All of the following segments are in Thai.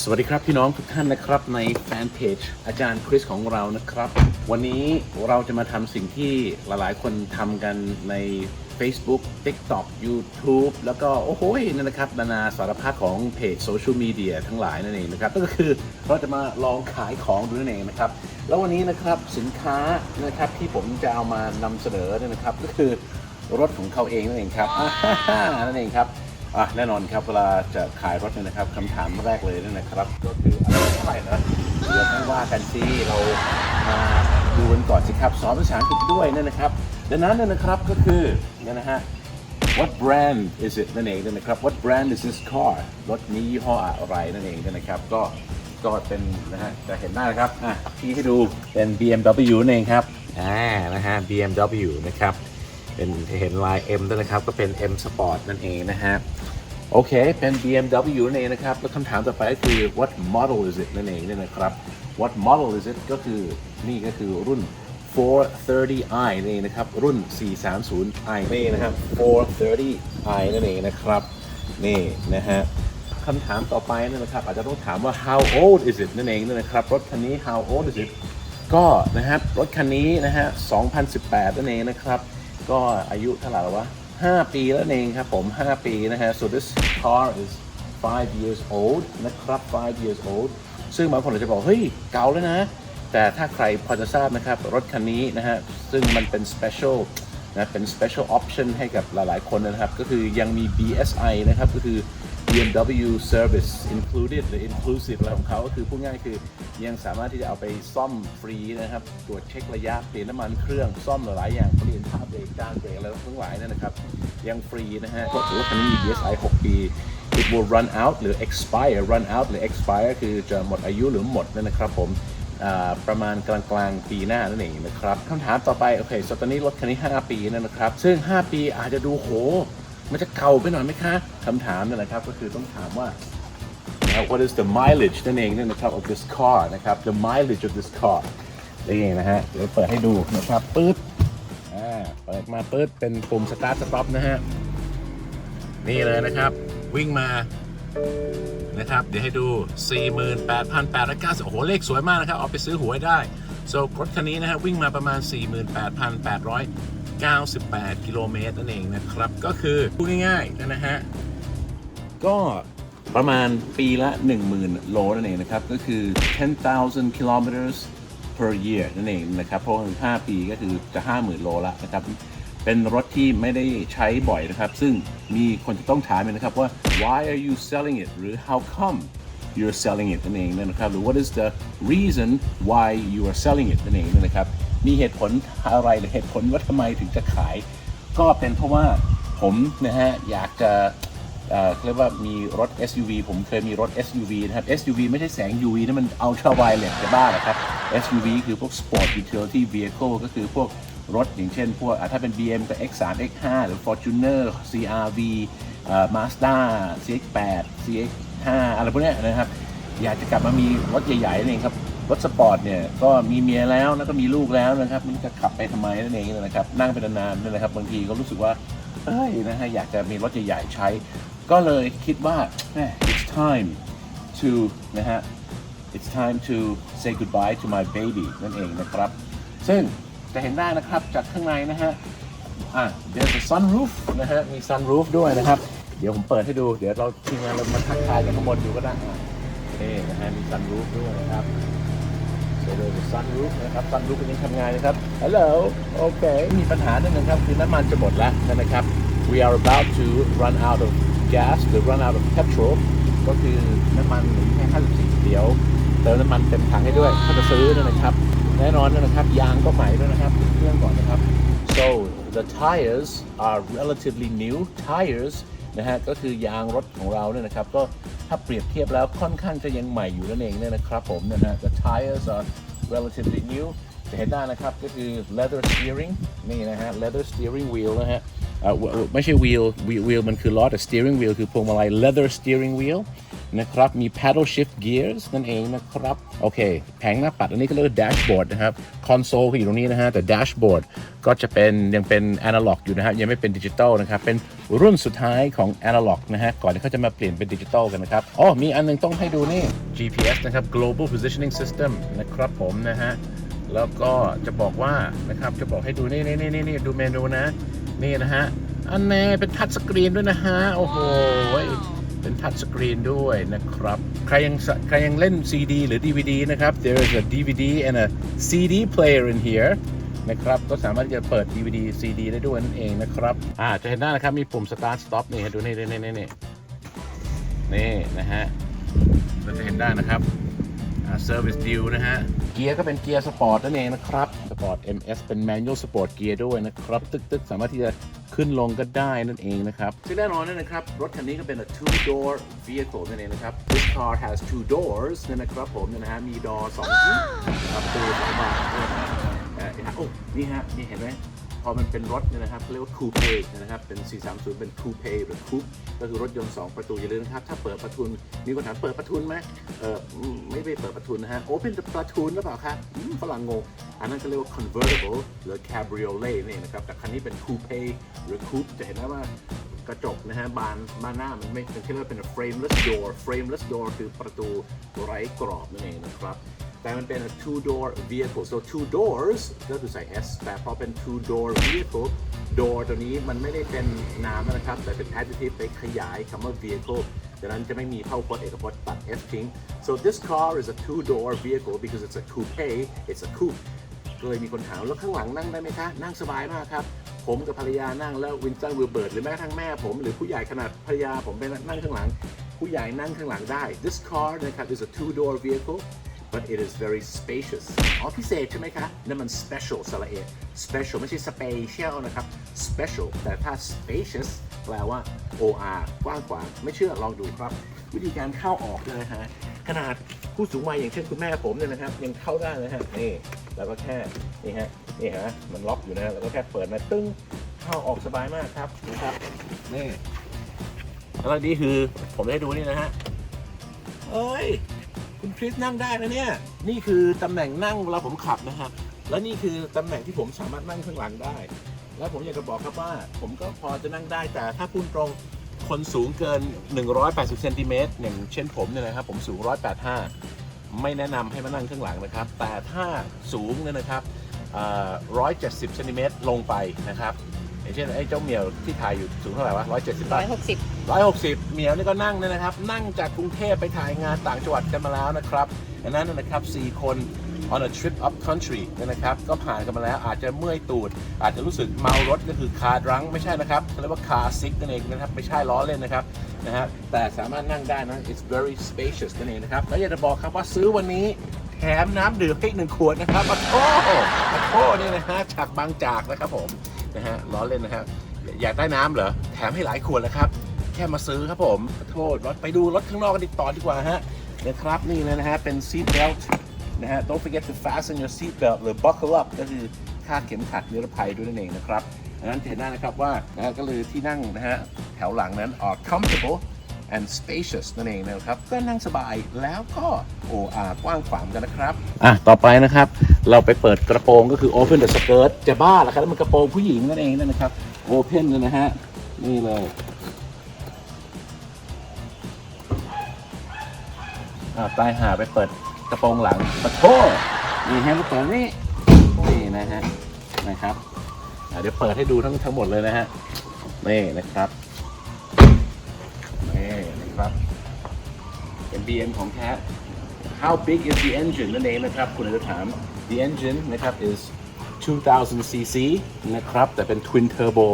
สวัสดีครับพี่น้องทุกท่านนะครับในแฟนเพจอาจารย์คริสของเรานะครับ วันนี้เราจะมาทำสิ่งที่หลายๆ คนทำกันใน Facebook TikTok YouTube แล้วก็โอ้โหนั่นนะครับนานาสารพัดของเพจโซเชียลมีเดียทั้งหลายนั่นเองนะครับก็คือเราจะมาลองขายของดูนั่นเองนะครับ แล้ววันนี้นะครับสินค้านะครับที่ผมจะเอามานำเสนอเนี่ยนะครับ ก็คือรถของเขาเองนั่นเองครับนั่นเองครับ อะแน่นอนครับเวลาจะขายรถเนี่ยนะครับคำถามแรกเลยนี่นะครับ ก็คืออะไรเท่าไหร่นะเดี๋ยวไม่ว่ากันสิเรามาดูกันก่อนสิครับสอนภาษาอังกฤษด้วยนั่นนะครับ ดังนั้นเนี่ยนะครับก็คือเนี่ยนะฮะ what brand is it นั่นเองนี่นะครับ what brand is this car รถนี้ยี่ห้ออะไรนั่นเองนี่นะครับ ก็ก็เป็นนะฮะจะเห็นได้นะครับอะพี่ให้ดูเป็น BMW นั่นเองครับอ่านะฮะ BMW นะครับ เป็นเห็นลาย M ด้วยนะครับ ก็เป็น M Sport นั่นเองนะฮะโอเค เป็น BMW นั่นเองนะครับ แล้วคำถามต่อไปก็คือ what model is it นั่นเองเนี่ยนะครับ what model is it ก็คือนี่ก็คือรุ่น 430i นั่นเองนะครับ รุ่น 430i นี่นะครับ 430i นั่นเองนะครับ นี่นะฮะคำถามต่อไปนั่นนะครับ อาจจะต้องถามว่า how old is it นั่นเองนะครับ รถคันนี้ how old is it ก็นะครับ รถคันนี้นะฮะ 2018 นั่นเองนะครับ ก็อายุเท่าไหร่แล้ววะ5ปีแล้วเองครับผม5ปีนะฮะ so this car is 5 years old นะครับ5 years old ซึ่งบางคนอาจจะบอก เฮ้ย เก่าแล้วนะ แต่ถ้าใครพอจะทราบนะครับ รถคันนี้นะฮะ ซึ่งมันเป็น special นะ เป็น special option ให้กับหลายๆ คนนะครับ ก็คือยังมี BSI นะครับ ก็คือ BMW Service Included หรือ Inclusive อะไรของเขาก็คือพูดง่ายคือยังสามารถที่จะเอาไปซ่อมฟรีนะครับตรวจเช็คระยะเปลี่ยนน้ำมันเครื่องซ่อมหลายๆอย่างเปลี่ยนท่าเบรกจานเบรกอะไรทั้งหลายนั่นนะครับ ยังฟรีนะฮะก็ถือว่าคันนี้มี BSI 6 ปี it will run out หรือ expire run out หรือ expire คือจะหมดอายุหรือหมดนั่นนะครับผมประมาณกลางกลางๆปีหน้านั่นเองนะครับคำถามต่อไป โอเคสตอนนี้รถคันนี้ 5 ปีนั่นนะครับ ซึ่ง 5 ปีอาจจะดูโห มันจะเก่าไปหน่อยไหมคะคำถามนั่นนะครับก็คือต้องถามว่า what is the mileage นั่นเองนั่นนะครับ of this car นะครับ the mileage of this car นี่เองนะฮะเดี๋ยวเปิดให้ดูนะครับปื๊ดอ่าเปิดมาปื๊ดเป็นปุ่ม start stop นะฮะนี่เลยนะครับ วิ่งมานะครับ เดี๋ยวให้ดู 48,890โอ้โห เลขสวยมากนะครับ เอาไปซื้อหวยได้ so รถคันนี้นะฮะวิ่งมาประมาณ 48,800 98 กิโลเมตรนั่นเองนะครับ ก็คือพูดง่ายๆนะฮะ ก็ประมาณปีละ 10,000 โลนั่นเองนะครับ ก็คือ 10,000 kilometers per year นั่นเองนะครับ เพราะว่า5ปีก็คือจะ 50,000 โลละนะครับ เป็นรถที่ไม่ได้ใช้บ่อยนะครับ ซึ่งมีคนจะต้องถามนะครับว่า why are you selling it หรือ how come you're selling it นั่นเองนะครับ หรือ what is the reason why you are selling it นั่นเองนะครับ มีเหตุผลอะไรหรือเหตุผลว่าทำไมถึงจะขาย ก็เป็นเพราะว่าผมนะฮะอยากจะเอ่อเรียกว่ามีรถ SUV ผมเคยมีรถ SUV นะครับ SUV ไม่ใช่แสง UV นะมัน ultra violet จะบ้าเหรอครับ SUV คือพวก sport utility vehicle ก็คือพวกรถอย่างเช่น พวกถ้าเป็น BM ก็ X3 X5 หรือ Fortuner CRV เอ่อ Mazda CX8 CX5 อะไรพวกนี้นะครับ อยากจะกลับมามีรถใหญ่ๆนั่นเองครับ รถสปอร์ตเนี่ยก็มีเมียแล้วแล้วก็มีลูกแล้วนะครับมันจะขับไปทำไมนั่นเองนะครับ นั่งไปนานๆนั่นแหละครับบางทีก็รู้สึกว่าเอ้ยนะฮะอยากจะมีรถใหญ่ๆใช้ ก็เลยคิดว่า it's time to นะฮะ it's time to say goodbye to my baby นั่นเองนะครับ ซึ่งจะเห็นได้นะครับจากข้างในนะฮะอะ there's a sunroof นะฮะมี sunroof ด้วยนะครับ เดี๋ยวผมเปิดให้ดู เดี๋ยวเราทีมงานเรามาทักทายกันข้างบนดูก็ได้อะนี่นะฮะมี sunroof ด้วยนะครับ so there's a sunroof นะครับ sunroof เป็นยังทำงานนะครับ hello โอเคมีปัญหาหนึ่งนะครับคือน้ำมันจะหมดแล้วนะครับ we are about to run out of gas หรือ run out of petrol ก็คือน้ำมันเหลือแค่54เดี๋ยวเติมน้ำมันเต็มถังให้ด้วยถ้าจะซื้อนะครับแน่นอนนะครับยางก็ใหม่ด้วยนะครับติดเครื่องก่อนนะครับ so the tires are relatively new tires นะฮะก็คือยางรถของเราเนี่ยนะครับก็ถ้าเปรียบเทียบแล้วค่อนข้างจะยังใหม่อยู่นั่นเองเนี่ยนะครับผมนะฮะ the tires are relatively new จะเห็นได้นะครับก็คือ leather steering นี่นะฮะ leather steering wheel นะฮะอ่อ w- w- ไม่ใช่ wheel wheel มันคือล้อแต่ steering wheel คือพวงมาลัย leather steering wheel นะครับ มี paddle shift gears นั่นเองนะครับ โอเค แผงหน้าปัดอันนี้ก็เรียกว่า dashboard นะครับ console ก็อยู่ตรงนี้นะฮะ แต่ dashboard ก็จะเป็นยังเป็น analog อยู่นะครับ ยังไม่เป็นดิจิตอลนะครับ เป็นรุ่นสุดท้ายของ analog นะฮะ ก่อนที่เขาจะมาเปลี่ยนเป็นดิจิตอลกันนะครับอ๋อมีอันหนึงต้องให้ดูนี่ GPS นะครับ global positioning system นะครับผมนะฮะแล้วก็จะบอกว่านะครับจะบอกให้ดูนี่นี่นี่นี่ดูเมนูนะ นี่นะฮะอันแน่เป็นทัชสกรีนด้วยนะฮะ โอ้โห เป็นทัชสกรีนด้วยนะครับ ใครยังใครยังเล่น CD หรือ DVD นะครับ there is a DVD and a CD player in here นะครับ ก็สามารถที่จะเปิด DVD CD ได้ด้วยนั่นเองนะครับ อ่า จะเห็นได้นะครับ มีปุ่ม start stop นี่ให้ดูนี่นี่นี่นี่นี่นี่นะฮะเราจะเห็นได้นะครับ service view นะฮะ เกียร์ก็เป็นเกียร์สปอร์ตนั่นเองนะครับสปอร์ต MS เป็นแมนนวลสปอร์ตเกียร์ด้วยนะครับ ตึกตึกๆสามารถที่จะขึ้นลงก็ได้นั่นเองนะครับซึ่งแน่นอนนั่นนะครับ รถคันนี้ก็เป็น a two door vehicle นั่นเองนะครับ this car has two doors นั่นนะครับผมนะฮะมีดอสองที่ประตูสองบานด้วยนะเอ่อโอ้นี่ฮะนี่เห็นไหม พอมันเป็นรถเนี่ยนะครับเรียกว่าคูเป้นะครับเป็น 430 เป็นคูเป้หรือคูปก็คือรถยนต์ 2 ประตูอย่าลืมนะครับ ถ้าเปิดประทุนมีคนถามเปิดประทุนไหมเออไม่ได้เปิดประทุนนะฮะโอเป็นประทุนหรือเปล่าครับฝรั่งงงอันนั้นก็เรียกว่า convertible หรือ cabriolet นี่นะครับแต่คันนี้เป็นคูเป้หรือคูปจะเห็นได้ว่ากระจกนะฮะบานบานหน้ามันไม่เป็นที่เรียกว่าเป็น frameless door frameless door คือประตูไร้กรอบนั่นเองนะครับ แต่มันเป็น two door vehicle so two doors ก็คือใส่ s แต่พอเป็น two door vehicle door ตัวนี้มันไม่ได้เป็นนามนะครับ แต่เป็น adjective ไปขยายคำว่า vehicle ดังนั้นจะไม่มีเข้าพจน์เอกพจน์ตัด s ทิ้ง so this car is a two door vehicle because it's a coupe it's a coupe ก็เลยมีคนถามแล้วข้างหลังนั่งได้ไหมคะ นั่งสบายมากครับ ผมกับภรรยานั่งแล้ววินสตันวิลเบิร์ดหรือแม้กระทั่งแม่ผม หรือผู้ใหญ่ขนาดภรรยาผมไปนั่งข้างหลัง ผู้ใหญ่นั่งข้างหลังได้ this car นะครับ is a two door vehicle but it is very spacious อ๋อพิเศษใช่ไหมคะ นั่นมัน special สระเอ special ไม่ใช่ special นะครับ special แต่ถ้า spacious แปลว่า OR กว้างขวาไม่เชื่อลองดูครับ วิธีการเข้าออกเนี่ยนะฮะ ขนาดผู้สูงวัยอย่างเช่นคุณแม่ผมเนี่ยนะครับ ยังเข้าได้นะฮะ นี่ แล้วก็แค่ นี่ฮะ นี่ฮะ มันล็อกอยู่นะแล้วก็แค่เปิดมาตึ้ง เข้าออกสบายมากครับ นะครับ นี่ แล้วนี่คือผมได้ดูนี่นะฮะเอ้ย คุณคริสนั่งได้นะเนี่ย นี่คือตำแหน่งนั่งเวลาผมขับนะฮะ และนี่คือตำแหน่งที่ผมสามารถนั่งข้างหลังได้ แล้วผมอยากจะบอกครับว่า ผมก็พอจะนั่งได้แต่ถ้าพูดตรงคนสูงเกิน 180เซนติเมตรอย่างเช่นผมเนี่ยนะครับ ผมสูง 185 ไม่แนะนำให้มานั่งข้างหลังนะครับ แต่ถ้าสูงเนี่ยนะครับ170เซนติเมตรลงไปนะครับ อย่างเช่นไอ้เจ้าเหมียวที่ถ่ายอยู่สูงเท่าไหร่วะ170ร้บาอยหกสิบร้อยหกสิบเหมียวนี่ก็นั่งเนี่ยนะครับ นั่งจากกรุงเทพไปถ่ายงานต่างจังหวัดกันมาแล้วนะครับดังนั้นนะครับ4คน on a trip up country เนี่ยนะครับ ก็ผ่านกันมาแล้วอาจจะเมื่อยตูด อาจจะรู้สึกเมารถก็คือคาดรังไม่ใช่นะครับเขาเรียกว่า car sick นั่นเองนะครับ ไม่ใช่ล้อเล่นนะครับนะฮะแต่สามารถนั่งได้นะ it's very spacious นั่นเองนะครับ แล้วอยากจะบอกครับว่าซื้อวันนี้แถมน้ำดื่มให้อีกหนึ่งขวดนะครับปะโทปะโทนี่นะฮะจากบางจากนะครับผม นะฮะล้อเล่นนะครับอยากได้น้ำเหรอ แถมให้หลายขวดแล้วครับ แค่มาซื้อครับผมโทษรถไปดูรถข้างนอกกันดีต่อดีกว่าฮะนะครับนี่เลยนะฮะเป็น seat belt นะฮะ don't forget to fasten your seat belt หรือ buckle up ก็คือคาดเข็มขัดนิรภัยด้วยนั่นเองนะครับดังนั้นเห็นได้นะครับว่านะฮะก็เลยที่นั่งนะฮะแถวหลังนั้น are comfortable and spacious นั่นเองนะครับก็นั่งสบายแล้วก็โอ้อากว้างขวางกันนะครับ อะ ต่อไปนะครับ เราไปเปิดกระโปรงก็คือ open the skirt จะบ้าเหรอครับมันกระโปรงผู้หญิงนั่นเองนะครับ open เลยนะฮะ นี่เลยอ่าตายหาไปเปิดกระโปรงหลังปะโทนี่ฮะก็เปิดนี่นี่นะฮะนะครับเดี๋ยวเปิดให้ดูทั้งทั้งหมดเลยนะฮะนี่นะครับนี่นะครับเป็น BM ของแท้ How big is the engine นั่นเองนะครับ คุณอาจจะถาม The engine นะครับ is 2000 cc นะครับ แต่เป็น twin turbo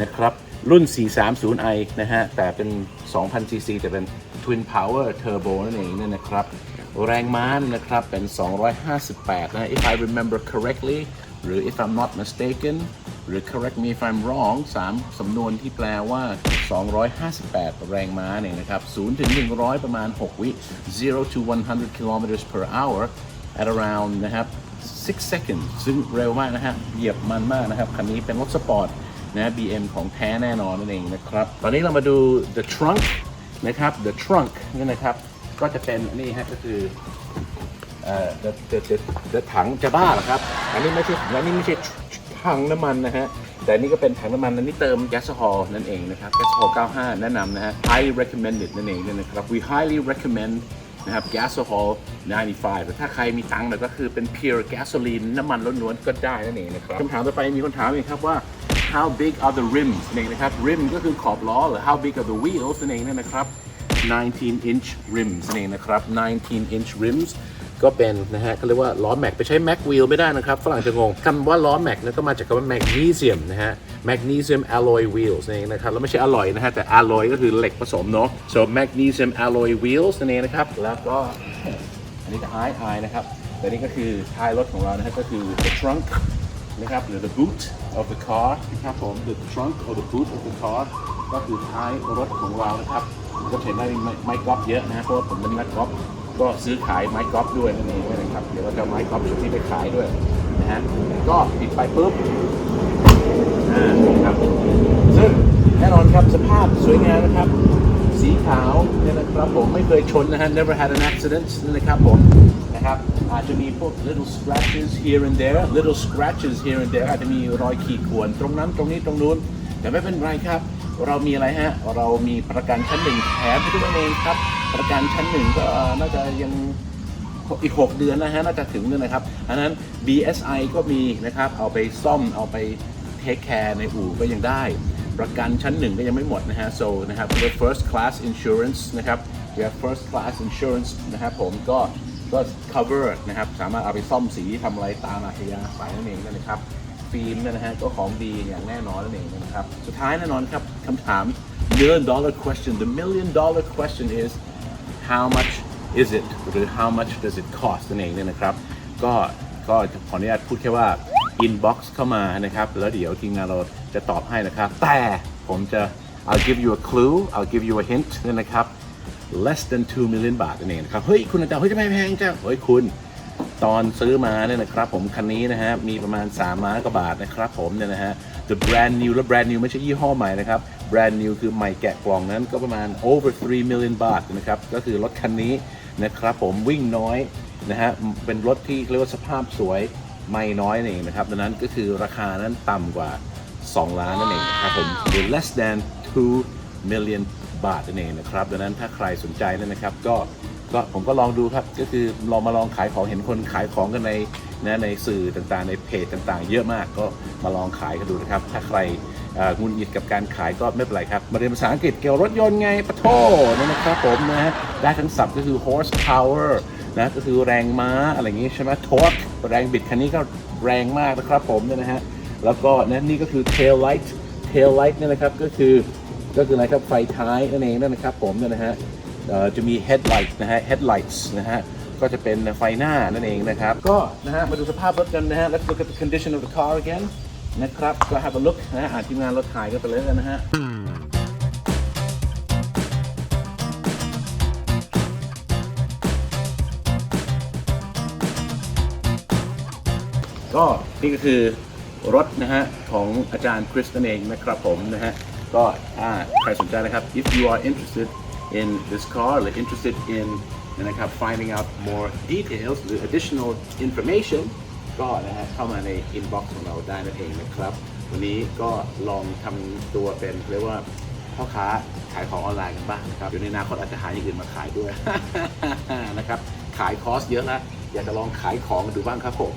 นะครับ รุ่น 430i นะฮะ แต่เป็น 2000 cc แต่เป็น twin power turbo นั่นเองเนี่ยนะครับ แรงม้านะครับ เป็น 258 นะ if I remember correctly หรือ if I'm not mistaken หรือ correct me if I'm wrong 3 สำนวนที่แปลว่า 258 แรงม้าเนี่ยนะครับ 0 ถึง 100 ประมาณ 6 วิ 0 to 100 kilometers per hour at around นะครับ 6 seconds ซึ่งเร็วมากนะฮะเหยียบมันมากนะครับ คันนี้เป็นรถสปอร์ตนะ BM ของแท้แน่นอนนั่นเองนะครับ ตอนนี้เรามาดู the trunk นะครับ the trunk นี่นะครับ ก็จะเป็นนี่ฮะก็คือเอ่อ the the the the ถังจะบ้าเหรอครับ อันนี้ไม่ใช่อันนี้ไม่ใช่ถังน้ำมันนะฮะ แต่อันนี้ก็เป็นถังน้ำมันอันนี้เติมแก๊สฮอลนั่นเองนะครับแก๊สฮอล95 แนะนำนะฮะ highly recommended นั่นเองนะครับ we highly recommend นะครับ gas o h o l 95แต่ถ้าใครมีตังค์หน่อยก็คือเป็น pure gasoline น้ำมันล้วนๆก็ได้นั่นเองนะครับคำถามต่อไปมีคนถามอีกครับว่า how big are the rims นั่นเองนะครับ rim ก็คือขอบล้อหรือ how big are the wheels นั่นเองนะครับ 19 inch rims นั่นเองนะครับ 19 inch rims ก็เป็นนะฮะเขาเรียกว่าล้อแม็กไปใช้แม็กวีลไม่ได้นะครับฝรั่งจะงงคำว่าล้อแม็กนี่ยก็มาจากคำว่าแมกนีเซียมนะฮะแมกนีเซียม alloy wheels นั่นเองนะครับแล้วไม่ใช่อร่อยนะฮะแต่ alloy ก็คือเหล็กผสมเนาะ so magnesium alloy wheels นั่นเองนะครับแล้วก็อันนี้ก็ i i นะครับแต่นี่ก็คือท้ายรถของเรานะฮะก็คือ the trunk นะครับหรือ the boot of the car นะครับผม the trunk or the boot of the car ก็คือท้ายรถของเรานะครับก็เห็นได้ไม้ไม้กอล์ฟเยอะนะฮะเพราะว่าผมเป็นนักกอล์ฟ ก็ซื้อขายไม้กอล์ฟด้วยนั่นเองนะครับ เดี๋ยวเราจะไม้กอล์ฟชุดนี้ไปขายด้วยนะฮะ ก็ปิดไปปุ๊บอ่าครับ ซึ่งแน่นอนครับสภาพสวยงามนะครับ สีขาวเนี่ยนะครับผมไม่เคยชนนะฮะ never had an accident นะครับผมนะครับอาจจะมีพวก little scratches here and there little scratches here and there อาจจะมีรอยขีดข่วนตรงนั้นตรงนี้ตรงนู้น แต่ไม่เป็นไรครับ เรามีอะไรฮะ เรามีประกันชั้นหนึ่งแถมให้ด้วยนั่นเองครับ ประกันชั้นหนึ่งก็น่าจะยังอีก 6 เดือนนะฮะน่าจะถึงเลยนะครับอันนั้น BSI ก็มีนะครับเอาไปซ่อมเอาไปเทคแคร์ในอู่ก็ยังได้ ประกันชั้นหนึ่งก็ยังไม่หมดนะฮะ so นะครับ we have first class insurance นะครับ we have first class insurance นะครับผมก็ก็ cover นะครับสามารถเอาไปซ่อมสีทำอะไรตามอัธยาศัยนั่นเองนะครับฟิล์มเนี่ยนะฮะก็ของดีอย่างแน่นอนนั่นเองนะครับ สุดท้ายแน่นอนครับคำถาม million dollar question the million dollar question is how much is it หรือ how much does it cost นั่นเองเนี่ยนะครับ ก็ก็ขออนุญาตพูดแค่ว่า inbox เข้ามานะครับ แล้วเดี๋ยวทีมงานเราจะตอบให้นะครับ แต่ผมจะ I'll give you a clue I'll give you a hint นี่นะครับ less than 2 million บาทนั่นเองนะครับ เฮ้ย คุณอาจารย์เฮ้ยจะไม่แพงจ้ะเฮ้ยคุณตอนซื้อมาเนี่ยนะครับ ผมคันนี้นะฮะ มีประมาณ 3 ล้านกว่าบาทนะครับผมเนี่ยนะฮะ the brand new และ brand new ไม่ใช่ยี่ห้อใหม่นะครับ brand new คือใหม่แกะกล่องนั้นก็ประมาณ over 3 million บาทนะครับ ก็คือรถคันนี้นะครับผมวิ่งน้อยนะฮะ เป็นรถที่เรียกว่าสภาพสวยไม่น้อยนั่นเองนะครับ ดังนั้นก็คือราคานั้นต่ำกว่า 2 ล้านนั่นเองนะครับผม หรือ less than 2 million บาทนั่นเองนะครับ ดังนั้นถ้าใครสนใจนะครับก็ก็ผมก็ลองดูครับ ก็คือลองมาลองขายของเห็นคนขายของกันในนะในสื่อต่างๆ ในเพจต่างๆ เยอะมากก็มาลองขายกันดูนะครับ ถ้าใคร งุนหงิดกับการขายก็ไม่เป็นไรครับ มาเรียนภาษาอังกฤษเกี่ยวกับรถยนต์ไงปะโทนี่นะครับผมนะฮะได้ทั้งศัพท์ก็คือ horsepower นะก็คือแรงม้าอะไรอย่างงี้ใช่ไหม torque แรงบิดคันนี้ก็แรงมากนะครับผมเนี่ยนะฮะแล้วก็นะนี่ก็คือ tail light tail light เนี่ยนะครับก็คือก็คืออะไรครับไฟท้ายนั่นเองนะครับผมเนี่ยนะฮะจะมี headlight นะฮะ headlights นะฮะก็จะเป็นไฟหน้านั่นเองนะครับ ก็นะฮะมาดูสภาพรถกันนะฮะ let's look at the condition of the car again นะครับก็ have a look นะฮะอาทีมงานรถถ่ายกันไปเลยกันนะฮะก็นี่ก็คือรถนะฮะของอาจารย์คริสนั่นเองนะครับผมนะฮะก็ถ้าใครสนใจนะครับ if you are interested in this car หรือ interested in นะครับ finding out more details หรือ additional information ก็นะฮะเข้ามาในอินบ็อกซ์ของเราได้นั่นเองนะครับ วันนี้ก็ลองทำตัวเป็นเรียกว่าพ่อค้าขายของออนไลน์กันบ้างนะครับเดี๋ยวในอนาคตอาจจะหาอย่างอื่นมาขายด้วยนะครับขายคอร์สเยอะแล้วอยากจะลองขายของดูบ้างครับผม